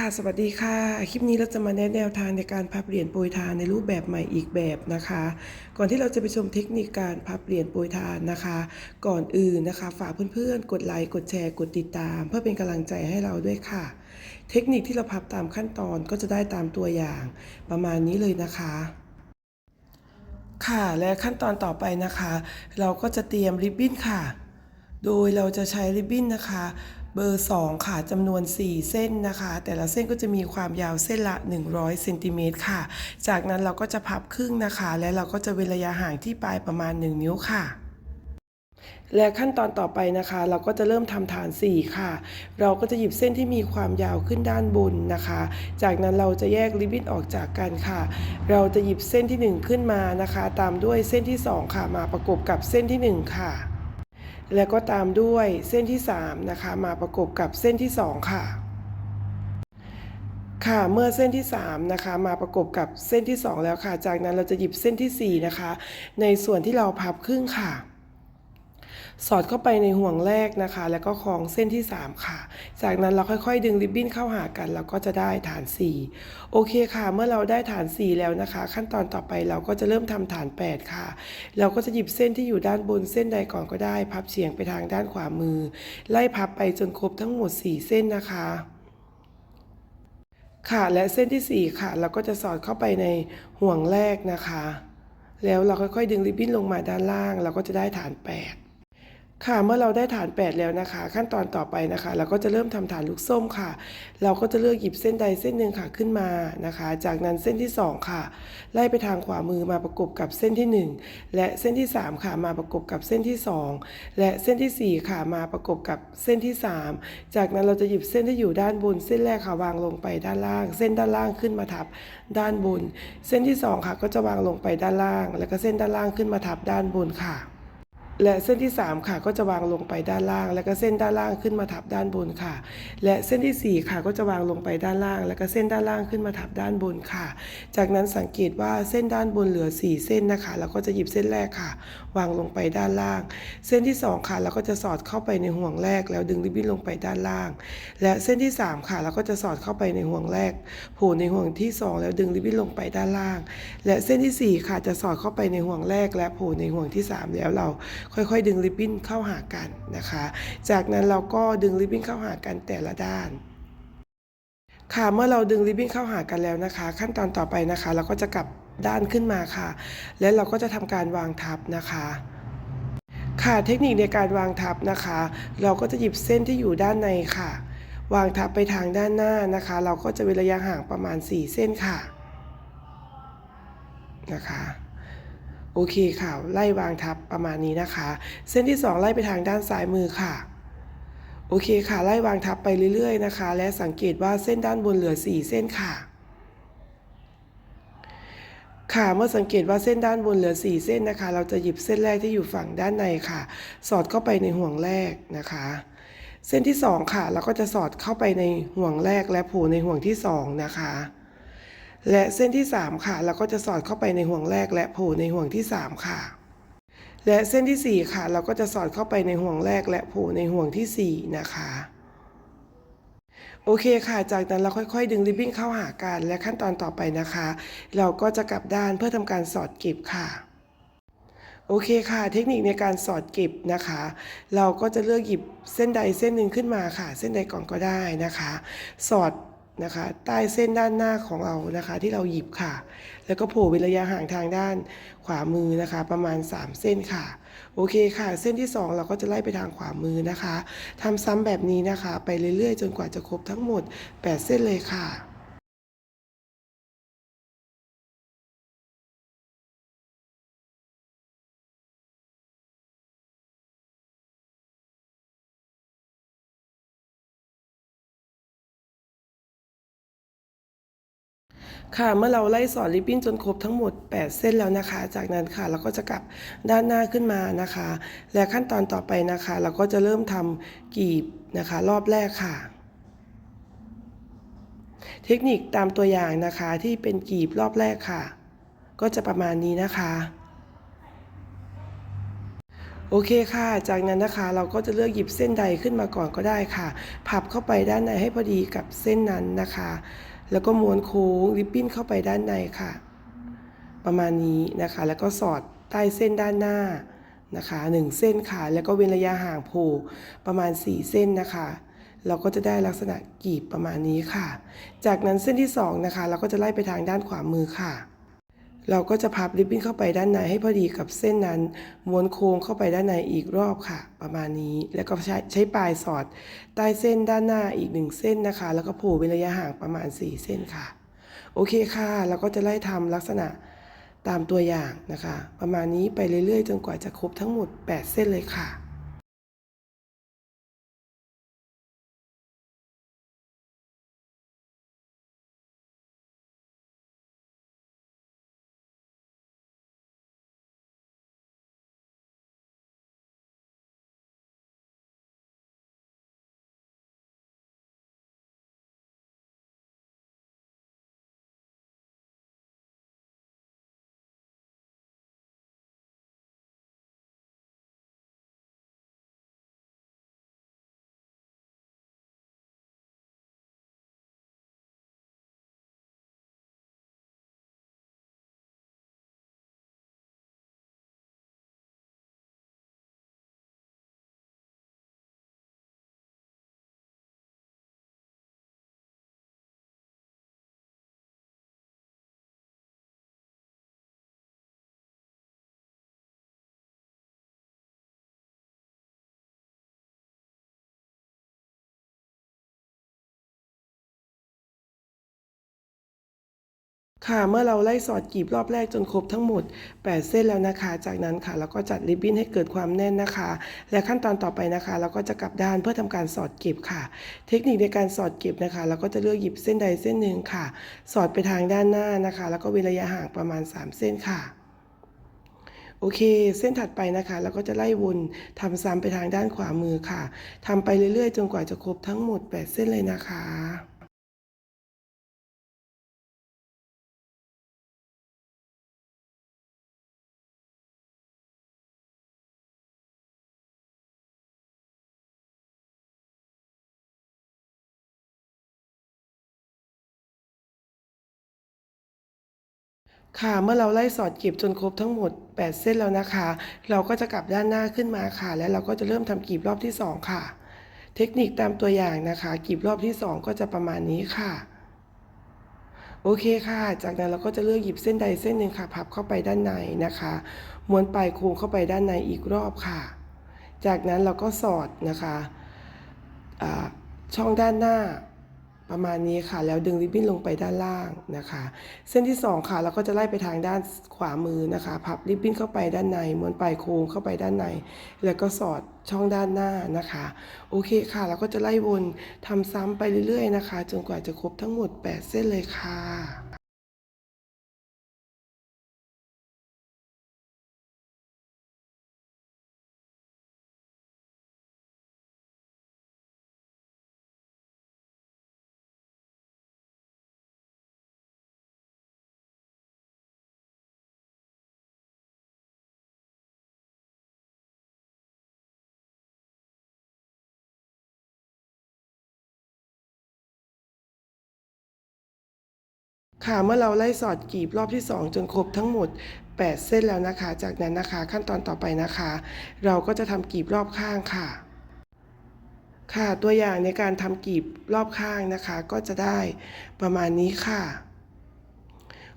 ค่ะสวัสดีค่ะ คลิปนี้เราจะมาแนะแนวทางในการพับเหรียญโปรยทานในรูปแบบใหม่อีกแบบนะคะ ก่อนที่เราจะไปชมเทคนิคการพับเหรียญโปรยทานนะคะ ก่อนอื่นนะคะ ฝากเพื่อนๆ กดไลค์กดแชร์กดติดตาม เพื่อเป็นกำลังใจให้เราด้วยค่ะ เทคนิคที่เราพับตามขั้นตอนก็จะได้ตามตัวอย่าง ประมาณนี้เลยนะคะค่ะและขั้นตอนต่อไปนะคะ เราก็จะเตรียมริบบิ้นค่ะ โดยเราจะใช้ริบบิ้นนะคะ เบอร์ 2 ค่ะจำนวน 4 เส้นนะคะ แต่ละเส้นก็จะมีความยาวเส้นละ 100เซนติเมตรค่ะ จากนั้นเราก็จะพับครึ่งนะคะ และเราก็จะเว้นระยะห่างที่ปลายประมาณ 1 นิ้วค่ะและขั้นตอนต่อไปนะคะ เราก็จะเริ่มทำฐาน 4 ค่ะ เราก็จะหยิบเส้นที่มีความยาวขึ้นด้านบนนะคะ จากนั้นเราจะแยกริบบิ้นออกจากกันค่ะ เราจะหยิบเส้นที่ 1 ขึ้นมานะคะ ตามด้วยเส้นที่ 2 ค่ะ มาประกบกับเส้นที่ 1 ค่ะ แล้วก็ตามด้วยเส้นที่ 3 นะคะ มาประกบกับเส้นที่ 2 ค่ะ ค่ะเมื่อเส้นที่ 3 นะคะ มาประกบกับเส้นที่ 2 แล้วค่ะ จากนั้นเราจะหยิบเส้นทีสี่4 นะคะ ในส่วนที่เราพับครึ่งค่ะ สอดเข้าไปในห่วงแรกนะคะ แล้วก็คล้องเส้นที่ 3 ค่ะ จากนั้นเราค่อยๆ ดึงริบบิ้นเข้าหากันแล้วก็จะได้ฐาน 4 โอเคค่ะ เมื่อเราได้ฐาน 4 แล้วนะคะ ขั้นตอนต่อไปเราก็จะเริ่มทำฐาน 8 ค่ะ เราก็จะหยิบเส้นที่อยู่ด้านบนเส้นใดก่อนก็ได้ พับเฉียงไปทางด้านขวามือ ไล่พับไปจนครบทั้งหมด 4 เส้นนะคะค่ะและเส้นที่ 4 ค่ะ เราก็จะสอดเข้าไปในห่วงแรกนะคะ แล้วเราค่อยๆ ดึงริบบิ้นลงมาด้านล่าง เราก็จะได้ฐาน 8 ค่ะเมื่อเราได้ฐาน 8 แล้วนะคะ ขั้นตอนต่อไปนะคะ เราก็จะเริ่มทำฐานลูกส้มค่ะ เราก็จะเลือกหยิบเส้นใดเส้นหนึ่งค่ะขึ้นมานะคะ จากนั้นเส้นที่ 2 ค่ะ ไล่ไปทางขวามือมาประกบกับเส้นที่ 1 และเส้นที่ 3 ค่ะมาประกบกับเส้นที่ 2 และเส้นทีสี่ 4 ค่ะมาประกบกับเส้นที่ 3 จากนั้นเราจะหยิบเส้นที่อยู่ด้านบนเส้นแรกค่ะวางลงไปด้านล่าง เส้นด้านล่างขึ้นมาทับด้านบน เส้นที่ 2 ค่ะ ก็จะวางลงไปด้านล่าง แล้วก็เส้นด้านล่างขึ้นมาทับด้านบนค่ะ และเส้นที่ 3 ค่ะก็จะวางลงไปด้านล่าง แล้วก็เส้นด้านล่างขึ้นมาทับด้านบนค่ะ และเส้นที่ 4 ค่ะก็จะวางลงไปด้านล่าง แล้วก็เส้นด้านล่างขึ้นมาทับด้านบนค่ะ จากนั้นสังเกตว่าเส้นด้านบนเหลือ 4 เส้นนะคะเราก็จะหยิบเส้นแรกค่ะ วางลงไปด้านล่าง เส้นที่ 2 ค่ะเราก็จะสอดเข้าไปในห่วงแรก แล้วดึงริบบิ้นลงไปด้านล่าง และเส้นที่ 3 ค่ะเราก็จะสอดเข้าไปในห่วงแรกโผล่ในห่วงที่ 2 แล้วดึงริบบิ้นลงไปด้านล่าง และเส้นที่ 4 ค่ะจะสอดเข้าไปในห่วงแรก และโผล่ในห่วงที่ 3 แล้วเราค่อยๆ ดึงริบบิ้นเข้าหากันนะคะ จากนั้นเราก็ดึงริบบิ้นเข้าหากันแต่ละด้านค่ะเมื่อเราดึงริบบิ้นเข้าหากันแล้วนะคะ ขั้นตอนต่อไปนะคะ เราก็จะกลับด้านขึ้นมาค่ะ และเราก็จะทำการวางทับนะคะ ค่ะเทคนิคในการวางทับนะคะ เราก็จะหยิบเส้นที่อยู่ด้านในค่ะ วางทับไปทางด้านหน้านะคะ เราก็จะเว้นระยะห่างประมาณ 4 เส้นค่ะนะคะ โอเคค่ะ ไล่วางทับประมาณนี้นะคะ เส้นที่ 2 ไล่ไปทางด้านซ้ายมือค่ะ โอเคค่ะ ไล่วางทับไปเรื่อยๆนะคะ และสังเกตว่าเส้นด้านบนเหลือ 4 เส้นค่ะค่ะเมื่อสังเกตว่าเส้นด้านบนเหลือ 4 เส้นนะคะ เราจะหยิบเส้นแรกที่อยู่ฝั่งด้านในค่ะ สอดเข้าไปในห่วงแรกนะคะ เส้นที่ 2 ค่ะ เราก็จะสอดเข้าไปในห่วงแรกและผล่ในห่วงที่ 2 นะคะ และเส้นที่ 3 ค่ะ เราก็จะสอดเข้าไปในห่วงแรกและโผล่ในห่วงที่ 3 ค่ะ และเส้นที่ 4 ค่ะ เราก็จะสอดเข้าไปในห่วงแรกและโผล่ในห่วงที่ 4 นะคะโอเคค่ะ จากนั้นเราค่อยๆ ดึงริบบิ้นเข้าหากัน และขั้นตอนต่อไปนะคะ เราก็จะกลับด้านเพื่อทำการสอดเก็บค่ะ โอเคค่ะ เทคนิคในการสอดเก็บนะคะ เราก็จะเลือกหยิบเส้นใดเส้นหนึ่งขึ้นมาค่ะ เส้นใดก่อนก็ได้นะคะ สอด นะคะใต้เส้นด้านหน้าของเรานะคะ ที่เราหยิบค่ะ แล้วก็โผล่เป็นระยะห่างทางด้านขวามือนะคะ ประมาณ 3 เส้นค่ะ โอเคค่ะ เส้นที่ 2 เราก็จะไล่ไปทางขวามือนะคะทำซ้ำแบบนี้นะคะ ไปเรื่อยๆ จนกว่าจะครบทั้งหมด 8 เส้นเลยค่ะ ค่ะ เมื่อเราไล่สอนริบบิ้นจนครบทั้งหมด 8 เส้นแล้วนะคะ จากนั้นค่ะเราก็จะกลับด้านหน้าขึ้นมานะคะ และขั้นตอนต่อไปนะคะ เราก็จะเริ่มทำกีบนะคะ รอบแรกค่ะเทคนิคตามตัวอย่างนะคะที่เป็นกีบรอบแรกค่ะ ก็จะประมาณนี้นะคะ โอเคค่ะ จากนั้นนะคะเราก็จะเลือกหยิบเส้นใดขึ้นมาก่อนก็ได้ค่ะ พับเข้าไปด้านในให้พอดีกับเส้นนั้นนะคะ แล้วก็ม้วนโค้งริบบิ้นเข้าไปด้านในค่ะ ประมาณนี้นะคะ แล้วก็สอดใต้เส้นด้านหน้านะคะ1เส้นค่ะ แล้วก็เว้นระยะห่างโผล่ประมาณ 4 เส้นนะคะ เราก็จะได้ลักษณะกีบประมาณนี้ค่ะ จากนั้นเส้นที่2นะคะ เราก็จะไล่ไปทางด้านขวามือค่ะ เราก็จะพับริบบิ้นเข้าไปด้านในให้พอดีกับเส้นนั้น ม้วนโค้งเข้าไปด้านในอีกรอบค่ะ ประมาณนี้ แล้วก็ใช้ใช้ปลายสอดใต้เส้นด้านหน้าอีกหนึ่งเส้นนะคะ แล้วก็โผล่เป็นระยะห่างประมาณ 4 เส้นค่ะ โอเคค่ะ เราก็จะไล่ทำลักษณะตามตัวอย่างนะคะ ประมาณนี้ไปเรื่อยๆ จนกว่าจะครบทั้งหมด 8 เส้นเลยค่ะ ค่ะ เมื่อเราไล่สอดกรีบรอบแรกจนครบทั้งหมด 8 เส้นแล้วนะคะ จากนั้นค่ะ เราก็จัดริบบิ้นให้เกิดความแน่นนะคะ และขั้นตอนต่อไปนะคะ เราก็จะกลับด้านเพื่อทำการสอดเก็บค่ะ เทคนิคในการสอดเก็บนะคะ เราก็จะเลือกหยิบเส้นใดเส้นหนึ่งค่ะ สอดไปทางด้านหน้านะคะ แล้วก็เว้นระยะห่างประมาณ 3 เส้นค่ะโอเค เส้นถัดไปนะคะเราก็จะไล่วนทำซ้ำไปทางด้านขวามือค่ะทำไปเรื่อยๆ จนกว่าจะครบทั้งหมด 8 เส้นเลยนะคะ ค่ะ เมื่อเราไล่สอดเก็บจนครบทั้งหมด 8 เส้นแล้วนะคะ เราก็จะกลับด้านหน้าขึ้นมาค่ะ และเราก็จะเริ่มทำกรีบรอบที่ 2 ค่ะ เทคนิคตามตัวอย่างนะคะกรีบรอบที่ 2 ก็จะประมาณนี้ค่ะ โอเคค่ะ จากนั้นเราก็จะเลือกหยิบเส้นใดเส้นหนึ่งค่ะ พับเข้าไปด้านในนะคะม้วนปลายโค้งเข้าไปด้านในอีกรอบค่ะ จากนั้นเราก็สอดนะคะช่องด้านหน้า ประมาณนี้ค่ะ แล้วดึงริบบิ้นลงไปด้านล่างนะคะ เส้นที่ 2 ค่ะ เราก็จะไล่ไปทางด้านขวามือนะคะ พับริบบิ้นเข้าไปด้านในม้วนปลายโค้งเข้าไปด้านใน แล้วก็สอดช่องด้านหน้านะคะ โอเคค่ะ เราก็จะไล่วนทำซ้ำไปเรื่อยๆนะคะ จนกว่าจะครบทั้งหมด 8 เส้นเลยค่ะ ค่ะเมื่อเราไล่สอดกรีบรอบที่ 2 จนครบทั้งหมด 8 เส้นแล้วนะคะ จากนั้นนะคะขั้นตอนต่อไปนะคะ เราก็จะทำกรีบรอบข้างค่ะ ค่ะตัวอย่างในการทำกรีบรอบข้างนะคะ ก็จะได้ประมาณนี้ค่ะ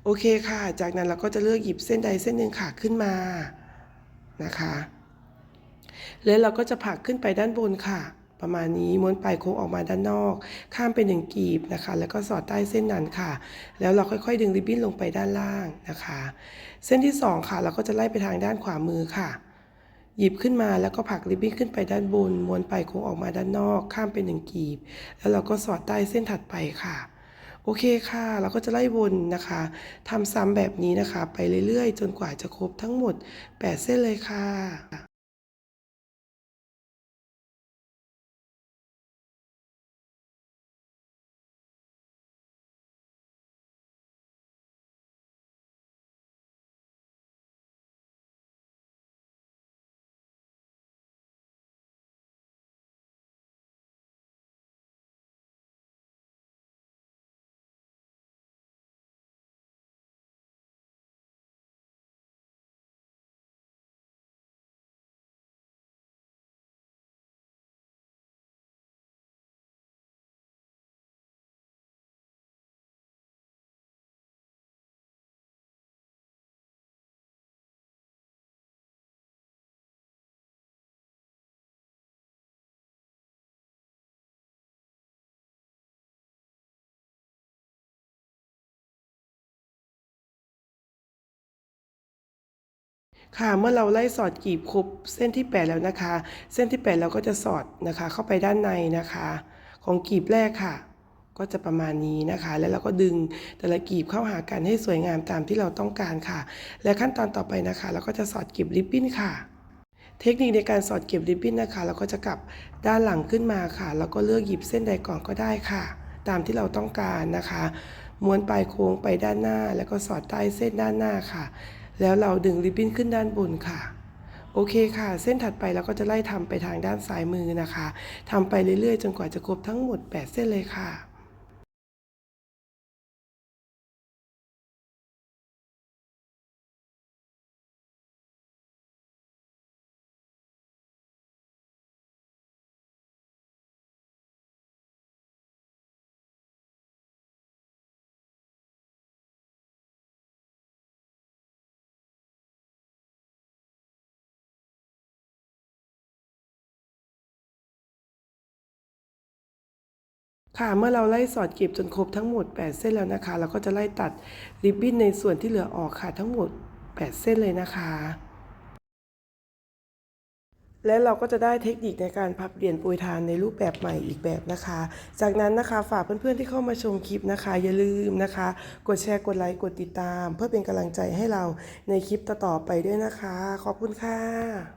โอเคค่ะ จากนั้นเราก็จะเลือกหยิบเส้นใดเส้นหนึ่งค่ะขึ้นมานะคะ แล้วเราก็จะผักขึ้นไปด้านบนค่ะ ประมาณนี้ม้วนปลายโค้งออกมาด้านนอก ข้ามไปหนึ่งกีบนะคะ แล้วก็สอดใต้เส้นนั้นค่ะ แล้วเราค่อยๆ ดึงริบบิ้นลงไปด้านล่างนะคะ เส้นที่สองค่ะ เราก็จะไล่ไปทางด้านขวามือค่ะ หยิบขึ้นมาแล้วก็ผักริบบิ้นขึ้นไปด้านบน ม้วนปลายโค้งออกมาด้านนอก ข้ามไปหนึ่งกีบ แล้วเราก็สอดใต้เส้นถัดไปค่ะ โอเคค่ะ เราก็จะไล่วนนะคะ ทำซ้ำแบบนี้นะคะ ไปเรื่อยๆ จนกว่าจะครบทั้งหมด 8 เส้นเลยค่ะ ค่ะเมื่อเราไล่สอดกีบครบเส้นที่ 8 แล้วนะคะ เส้นที่ 8 เราก็จะสอดนะคะ เข้าไปด้านในนะคะ ของกีบแรกค่ะ ก็จะประมาณนี้นะคะ แล้วเราก็ดึงแต่ละกีบเข้าหากันให้สวยงามตามที่เราต้องการค่ะ และขั้นตอนต่อไปนะคะ เราก็จะสอดกีบริบบิ้นค่ะ เทคนิคในการสอดเก็บริบบิ้นนะคะ เราก็จะกลับด้านหลังขึ้นมาค่ะ แล้วก็เลือกหยิบเส้นใดก่อนก็ได้ค่ะ ตามที่เราต้องการนะคะ ม้วนปลายโค้งไปด้านหน้า แล้วก็สอดใต้เส้นด้านหน้าค่ะ แล้วเราดึงริบบิ้นขึ้นด้านบนค่ะ โอเคค่ะ เส้นถัดไปเราก็จะไล่ทำไปทางด้านซ้ายมือนะคะทำไปเรื่อยๆ จนกว่าจะครบทั้งหมด 8 เส้นเลยค่ะ ค่ะเมื่อเราไล่สอดเก็บจนครบทั้งหมด 8 เส้นแล้วนะคะ เราก็จะไล่ตัดริบบิ้นในส่วนที่เหลือออกค่ะทั้งหมด 8 เส้นเลยนะคะ และเราก็จะได้เทคนิคในการพับเหรียญปรยทานในรูปแบบใหม่อีกแบบนะคะ จากนั้นนะคะฝากเพื่อนๆที่เข้ามาชมคลิปนะคะ อย่าลืมนะคะ กดแชร์กดไลค์กดติดตาม เพื่อเป็นกำลังใจให้เราในคลิปต่อๆไปด้วยนะคะ ขอบคุณค่ะ